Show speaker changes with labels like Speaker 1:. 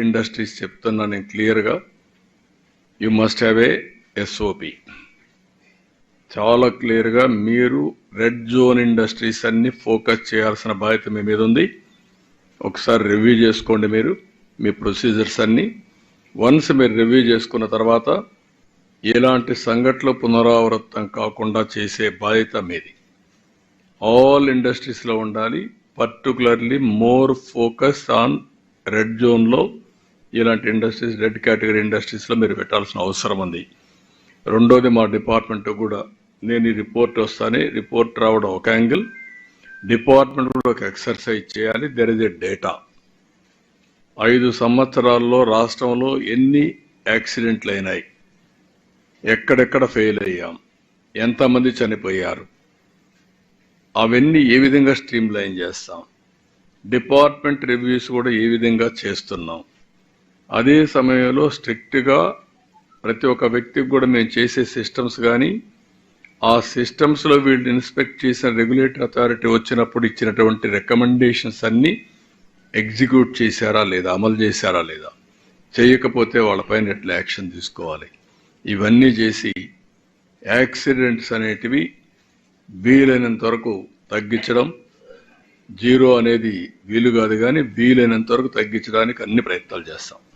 Speaker 1: Industries చెప్తున్నా నేను క్లియర్గా. You must have a SOP చాలా క్లియర్గా మీరు రెడ్ జోన్ ఇండస్ట్రీస్ అన్ని ఫోకస్ చేయాల్సిన బాధ్యత మీ మీద ఉంది. ఒకసారి రివ్యూ చేసుకోండి మీరు మీ ప్రొసీజర్స్ అన్నీ. వన్స్ మీరు రివ్యూ చేసుకున్న తర్వాత ఎలాంటి సంఘటనలు పునరావృతం కాకుండా చేసే బాధ్యత మీది. ఆల్ ఇండస్ట్రీస్లో ఉండాలి particularly more focus on red జోన్లో ఇలాంటి ఇండస్ట్రీస్ రెడ్ కేటగిరీ ఇండస్ట్రీస్లో మీరు పెట్టాల్సిన అవసరం ఉంది. రెండోది మా డిపార్ట్మెంట్ కూడా నేను ఈ రిపోర్ట్ వస్తాను రిపోర్ట్ రావడం ఒక యాంగిల్ డిపార్ట్మెంట్ కూడా ఒక ఎక్సర్సైజ్ చేయాలి. దెర్ ఇస్ ఎ డేటా ఐదు సంవత్సరాల్లో రాష్ట్రంలో ఎన్ని యాక్సిడెంట్లు అయినాయి? ఎక్కడెక్కడ ఫెయిల్ అయ్యాం? ఎంతమంది చనిపోయారు? అవన్నీ ఏ విధంగా స్ట్రీమ్ లైన్ చేస్తాం? డిపార్ట్మెంట్ రివ్యూస్ కూడా ఏ విధంగా చేస్తున్నాం? అదే సమయంలో స్ట్రిక్ట్గా ప్రతి ఒక్క వ్యక్తికి కూడా మేము చేసే సిస్టమ్స్ కానీ ఆ సిస్టమ్స్లో వీళ్ళు ఇన్స్పెక్ట్ చేసిన రెగ్యులేటర్ అథారిటీ వచ్చినప్పుడు ఇచ్చినటువంటి రికమెండేషన్స్ అన్నీ ఎగ్జిక్యూట్ చేశారా లేదా అమలు చేశారా లేదా? చేయకపోతే వాళ్ళపైన ఎట్లా యాక్షన్ తీసుకోవాలి? ఇవన్నీ చేసి యాక్సిడెంట్స్ అనేటివి వీలైనంత వరకు తగ్గించడం జీరో అనేది వీలు కాదు కానీ వీలైనంత వరకు తగ్గించడానికి అన్ని ప్రయత్నాలు చేస్తాం.